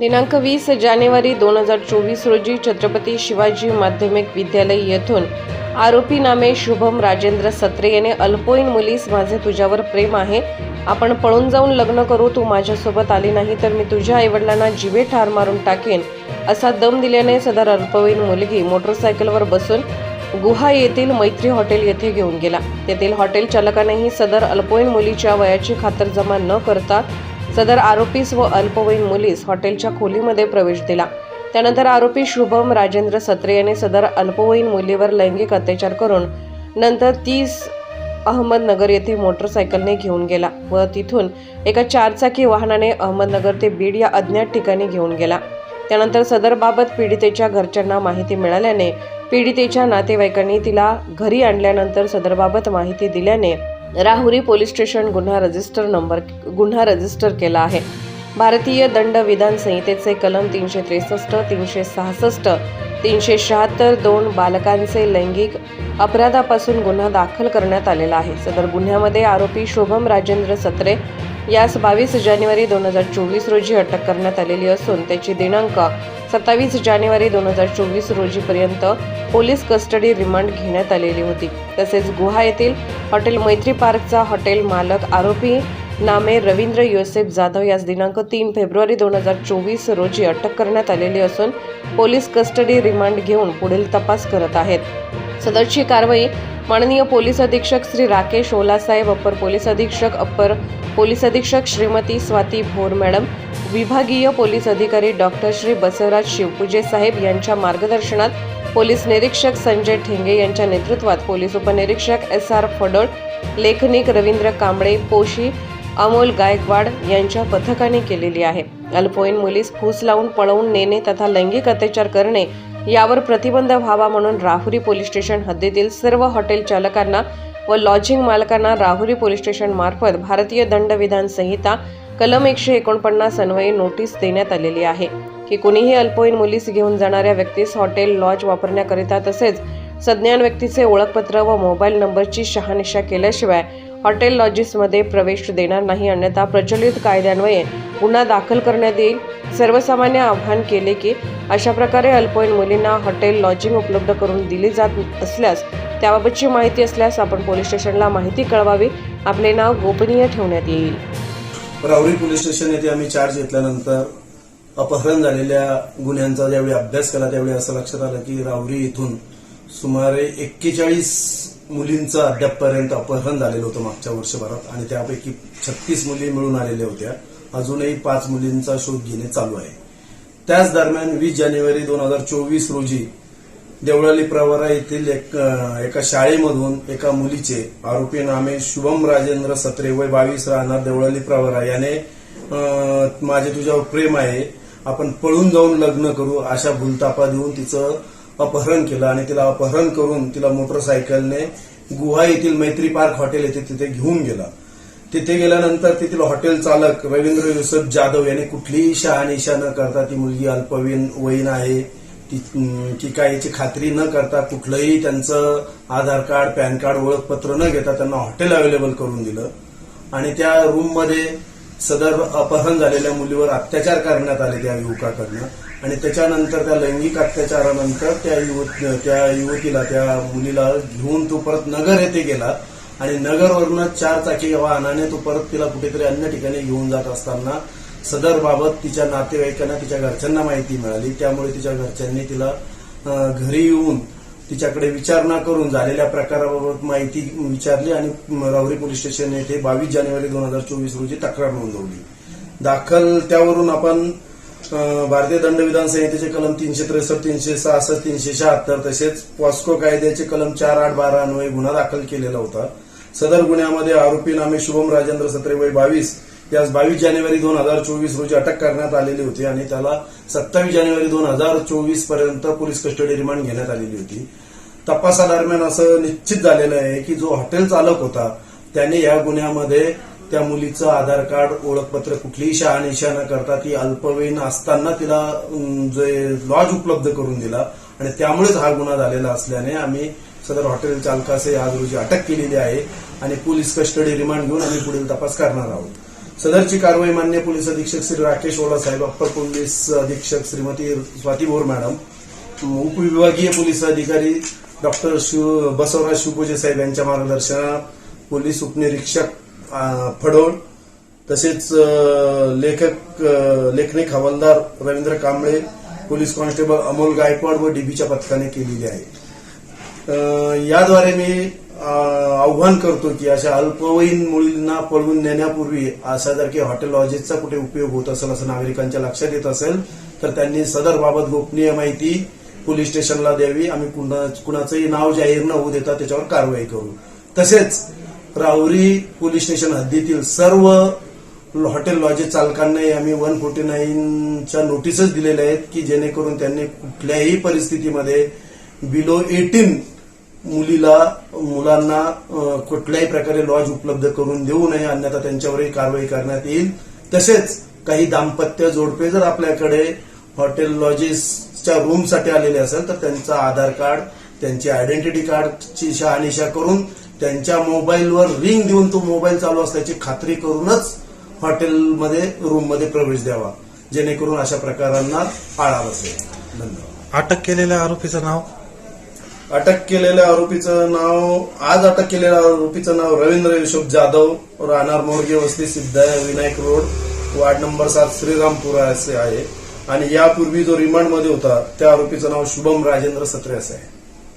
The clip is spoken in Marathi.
दिनांक वीस जानेवारी दोन हजार चोवीस रोजी छत्रपती शिवाजी माध्यमिक विद्यालय येथून आरोपी नामे शुभम राजेंद्र सत्रे याने अल्पवयीन मुलीस माझे तुझ्यावर प्रेम आहे. आपण पळून जाऊन लग्न करू तू माझ्यासोबत आली नाही तर मी तुझ्या आईवडिलांना जिवे ठार मारून टाकेन असा दम दिल्याने सदर अल्पवयीन मुलगी मोटरसायकलवर बसून गुहा येथील मैत्री हॉटेल येथे घेऊन गेला. तेथील हॉटेल चालकानेही सदर अल्पवयीन मुलीच्या वयाची खातरजमा न करता सदर आरोपीस व अल्पवयीन मुलीस हॉटेलच्या खोलीमध्ये प्रवेश दिला. त्यानंतर आरोपी शुभम राजेंद्र सत्रे याने सदर अल्पवयीन मुलीवर लैंगिक अत्याचार करून नंतर तीस अहमदनगर येथे मोटरसायकलने घेऊन गेला व तिथून एका चारचाकी वाहनाने अहमदनगर ते बीड या अज्ञात ठिकाणी घेऊन गेला. त्यानंतर सदरबाबत पीडितेच्या घरच्यांना माहिती मिळाल्याने पीडितेच्या नातेवाईकांनी तिला घरी आणल्यानंतर सदरबाबत माहिती दिल्याने राहुरी पोलीस स्टेशन गुन्हा रजिस्टर नंबर गुन्हा रजिस्टर केला आहे. भारतीय दंड विधान संहितेचे कलम तीनशे त्रेसष्ट तीनशे सहासष्ट तीनशे शहात्तर दोन बालकांचे लैंगिक अपराधापासून गुन्हा दाखल करण्यात आलेला आहे. सदर गुन्ह्यामध्ये आरोपी शोभम राजेंद्र सत्रे यास बावीस जानेवारी दोन हजार चोवीस रोजी अटक करण्यात आलेली असून त्याची दिनांक सत्तावीस जानेवारी दोन हजार चोवीस रोजीपर्यंत पोलीस कस्टडी रिमांड घेण्यात आलेली होती. तसेच गुहा येथील हॉटेल मैत्री पार्कचा हॉटेल मालक आरोपी नामे रवींद्र योसेफ जाधव यास दिनांक तीन फेब्रुवारी दोन हजार चोवीस रोजी अटक करण्यात आलेली असून पोलीस कस्टडी रिमांड घेऊन पुढील तपास करत आहेत. सदरची कारवाई माननीय पोलीस अधीक्षक श्री राकेश ओलासाहेब अप्पर पोलीस अधीक्षक अप्पर पोलीस अधीक्षक श्रीमती स्वाती भोर मॅडम विभागीय पोलीस अधिकारी डॉक्टर श्री बसवराज शिवपूजे साहेब यांच्या मार्गदर्शनात पोलीस निरीक्षक संजय ठेंगे यांच्या नेतृत्वात पोलीस उपनिरीक्षक एस आर फडोळ लेखनिक रवींद्र कांबळे पोशी अमोल गायकवाड यांच्या पथकाने केलेली आहे. अल्पवयीन मुलीस फूस लावून पळवून नेणे तथा लैंगिक अत्याचार करणे यावर प्रतिबंध व्हावा म्हणून राहुरी पोलीस स्टेशन हद्दीतील सर्व हॉटेल चालकांना व लॉजिंग मालकांना राहुरी पोलीस स्टेशन मार्फत भारतीय दंडविधान संहिता कलम एकशे एकोणपन्नास अन्वये नोटीस देण्यात आलेली आहे की कुणीही अल्पवयीन मुलीस घेऊन जाणाऱ्या व्यक्तीस हॉटेल लॉज वापरण्याकरिता तसेच सज्ञान व्यक्तीचे ओळखपत्र व मोबाईल नंबरची शहानिशा केल्याशिवाय हॉटेल लॉजिसमध्ये प्रवेश देणार नाही अन्यथा प्रचलित कायद्यान्वये गुन्हा दाखल करण्यात येईल. सर्वसामान्य आव्हान केले की अशा प्रकारे अल्पवयीन मुलींना हॉटेल लॉजिंग उपलब्ध करून दिली जात असल्यास त्याबाबतची माहिती असल्यास आपण पोलीस स्टेशनला माहिती कळवावी. आपले नाव गोपनीय ठेवण्यात येईल. राहुरी पोलीस स्टेशन येथे आम्ही चार्ज घेतल्यानंतर अपहरण झालेल्या गुन्ह्यांचा ज्यावेळी अभ्यास केला त्यावेळी असं लक्षात आलं की रावरी येथून सुमारे एक्केचाळीस मुलींचं अद्यापपर्यंत अपहरण झालेलं होतं मागच्या वर्षभरात. आणि त्यापैकी छत्तीस मुली मिळून आलेल्या होत्या. अजूनही पाच मुलींचा शोध घेणे चालू आहे. त्याच दरम्यान वीस जानेवारी दोन हजार चोवीस रोजी देवळाली प्रवरा येथील एक एका शाळेमधून एका मुलीचे आरोपी नामे शुभम राजेंद्र सत्रे वय बावीस राहणार देवळाली प्रवरा. याने माझे तुझ्यावर प्रेम आहे. आपण पळून जाऊन लग्न करू अशा भूलतापा देऊन तिचं अपहरण केलं आणि तिला अपहरण करून तिला मोटरसायकलने गुहा येथील मैत्री पार्क हॉटेल येथे तिथे घेऊन गेला. तिथे गेल्यानंतर तेथील हॉटेल चालक रवींद्र युसफ जाधव यांनी कुठलीही शहानिशा न करता ती मुलगी अल्पवयीन वयीन आहे. ती की काय याची खात्री न करता कुठलंही त्यांचं आधार कार्ड पॅन कार्ड ओळखपत्र न घेता त्यांना हॉटेल अवेलेबल करून दिलं. आणि त्या रूममध्ये सदर अपहरण झालेल्या मुलीवर अत्याचार करण्यात आले त्या युवकाकडनं. आणि त्याच्यानंतर त्या लैंगिक अत्याचारानंतर त्या युवत त्या युवतीला त्या मुलीला घेऊन तो परत नगर येथे गेला. आणि नगरवरनं चार चाकी वाहनाने तो परत तिला कुठेतरी अन्य ठिकाणी घेऊन जात असताना सदरबाबत तिच्या नातेवाईकांना तिच्या घरच्यांना माहिती मिळाली. त्यामुळे तिच्या घरच्यांनी तिला घरी येऊन तिच्याकडे विचारणा करून झालेल्या प्रकाराबाबत माहिती विचारली आणि राहुरी पोलीस स्टेशन येथे बावीस जानेवारी दोन हजार चोवीस रोजी तक्रार नोंदवली. दाखल त्यावरून आपण भारतीय दंडविधान संहितेचे कलम तीनशे त्रेसष्ट तीनशे सहासष्ट तीनशे शहात्तर तसेच पॉस्को कायद्याचे कलम चार आठ बारा अन्वये गुन्हा दाखल केलेला होता. सदर गुन्ह्यामध्ये आरोपी नामे शुभम राजेंद्र सत्रे वय बावीस यास बावीस जानेवारी दोन हजार चोवीस रोजी अटक करण्यात आलेली होती आणि त्याला सत्तावीस जानेवारी दोन हजार चोवीसपर्यंत पोलीस कस्टडी रिमांड घेण्यात आलेली होती. तपासादरम्यान असं निश्चित झालेलं आहे की जो हॉटेल चालक होता त्याने या गुन्ह्यामध्ये त्या मुलीचं आधार कार्ड ओळखपत्र कुठलीही शहानिशा न करता ती अल्पवयीन असताना तिला जे लॉज उपलब्ध करून दिला आणि त्यामुळेच हा गुन्हा झालेला असल्याने आम्ही सदर हॉटेल चालकासही आज रोजी अटक केलेली आहे आणि पोलीस कस्टडी रिमांड घेऊन आम्ही पुढील तपास करणार आहोत. सदरची कारवाई मान्य पोलीस अधीक्षक श्री राकेश ओला साहेब अप्पर पोलीस अधीक्षक श्रीमती स्वाती भोर मॅडम उपविभागीय पोलीस अधिकारी डॉक्टर शिव बसवराज शिवपूजे साहेब यांच्या मार्गदर्शनात पोलीस उपनिरीक्षक फडोळ तसेच लेखक लेखनिक हवालदार रवींद्र कांबळे पोलीस कॉन्स्टेबल अमोल गायकवाड व डीबीच्या पथकाने केलेली आहे. याद्वारे मी आव्हान करतो की अशा अल्पवयीन मुलींना पळवून नेण्यापूर्वी असा जर की हॉटेल लॉजेसचा कुठे उपयोग होत असेल असं नागरिकांच्या लक्षात येत असेल तर त्यांनी सदर बाबत गोपनीय माहिती पोलीस स्टेशनला द्यावी. आम्ही कुणा कुणाचंही नाव जाहीर न होऊ देता त्याच्यावर कारवाई करू. तसेच राहुरी पोलीस स्टेशन हद्दीतील सर्व हॉटेल लॉजेस चालकांनाही आम्ही वन फोर्टी नाईनच्या नोटीसच दिलेल्या आहेत की जेणेकरून त्यांनी कुठल्याही परिस्थितीमध्ये बिलो एटीन मुलीला मुलांना कुठल्याही प्रकारे लॉज उपलब्ध करून देऊ नये अन्यथा त्यांच्यावरही कारवाई करण्यात येईल. तसेच काही दाम्पत्य जोडपे जर आपल्याकडे हॉटेल लॉजेसच्या रूमसाठी आलेले असेल तर त्यांचा आधार कार्ड त्यांची आयडेंटिटी कार्डची शहानिशा करून त्यांच्या मोबाईलवर रिंग देऊन तो मोबाईल चालू असल्याची खात्री करूनच हॉटेलमध्ये रूममध्ये प्रवेश द्यावा. जेणेकरून अशा प्रकारांना आळा बसेल. धन्यवाद. अटक केलेल्या आरोपीचं नाव? अटक केलेल्या आरोपीचं नाव आज अटक केलेल्या आरोपीचं नाव रवींद्र यशोब जाधव राहणार मोरगे वस्ती Siddhay Vinayak road ward number सात श्रीरामपुरा असे आहे. आणि यापूर्वी जो रिमांडमध्ये होता त्या आरोपीचं नाव शुभम राजेंद्र सत्रे असे आहे.